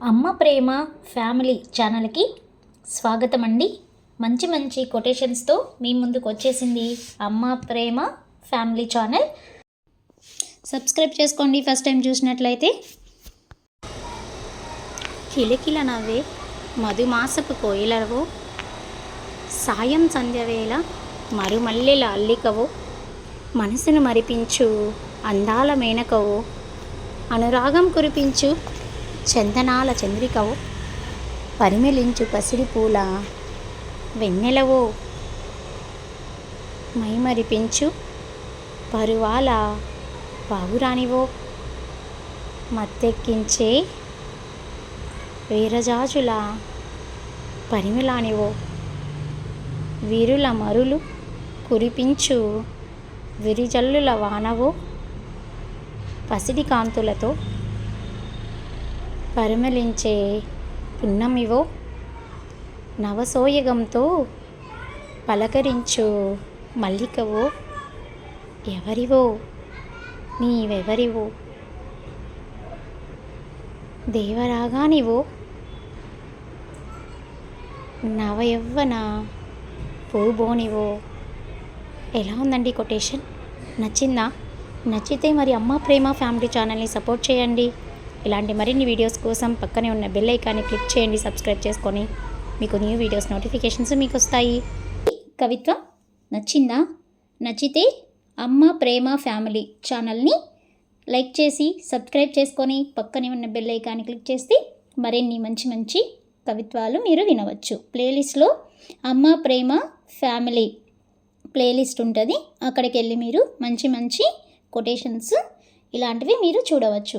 అమ్మ ప్రేమ ఫ్యామిలీ ఛానల్కి స్వాగతం అండి మంచి మంచి కొటేషన్స్తో మీ ముందుకు వచ్చేసింది Amma Prema family channel. Subscribe చేసుకోండి ఫస్ట్ టైం చూసినట్లయితే. కిలకిల నవ్వే మధుమాసపు కోయిలవో సాయం సంధ్యవేళ మరుమల్లెల అల్లికవో మనసును మరిపించు అందాల మేనకవో అనురాగం కురిపించు చందనాల చంద్రికవు పరిమళించు పసిడి పూల వెన్నెలవో మైమరిపించు పరువాల పావురానివో మత్తెక్కించే వీరజాజుల పరిమిళానివో వీరుల మరులు కురిపించు విరిజల్లుల వానవో పసిడి కాంతులతో పరిమళించే పున్నమివో నవసోయగంతో పలకరించు మల్లికవో ఎవరివో నీవెవరివో దేవరాగానివో నవయవ్వన పూబోనివో. ఎలా ఉందండి కొటేషన్? నచ్చిందా? నచ్చితే మరి అమ్మ ప్రేమ ఫ్యామిలీ ఛానల్ని సపోర్ట్ చేయండి. ఇలాంటి మరిన్ని వీడియోస్ కోసం పక్కనే ఉన్న బెల్ ఐకాన్ని క్లిక్ చేయండి సబ్స్క్రైబ్ చేసుకొని మీకు న్యూ వీడియోస్ నోటిఫికేషన్స్ మీకు వస్తాయి. కవిత్వం నచ్చిందా? నచ్చితే అమ్మ ప్రేమ ఫ్యామిలీ ఛానల్ని లైక్ చేసి సబ్స్క్రైబ్ చేసుకొని పక్కనే ఉన్న బెల్ ఐకాన్ని క్లిక్ చేస్తే మరిన్ని మంచి మంచి కవిత్వాలు మీరు వినవచ్చు. ప్లేలిస్ట్లో అమ్మ ప్రేమ ఫ్యామిలీ ప్లేలిస్ట్ ఉంటుంది. అక్కడికి వెళ్ళి మీరు మంచి మంచి కొటేషన్స్ ఇలాంటివి మీరు చూడవచ్చు.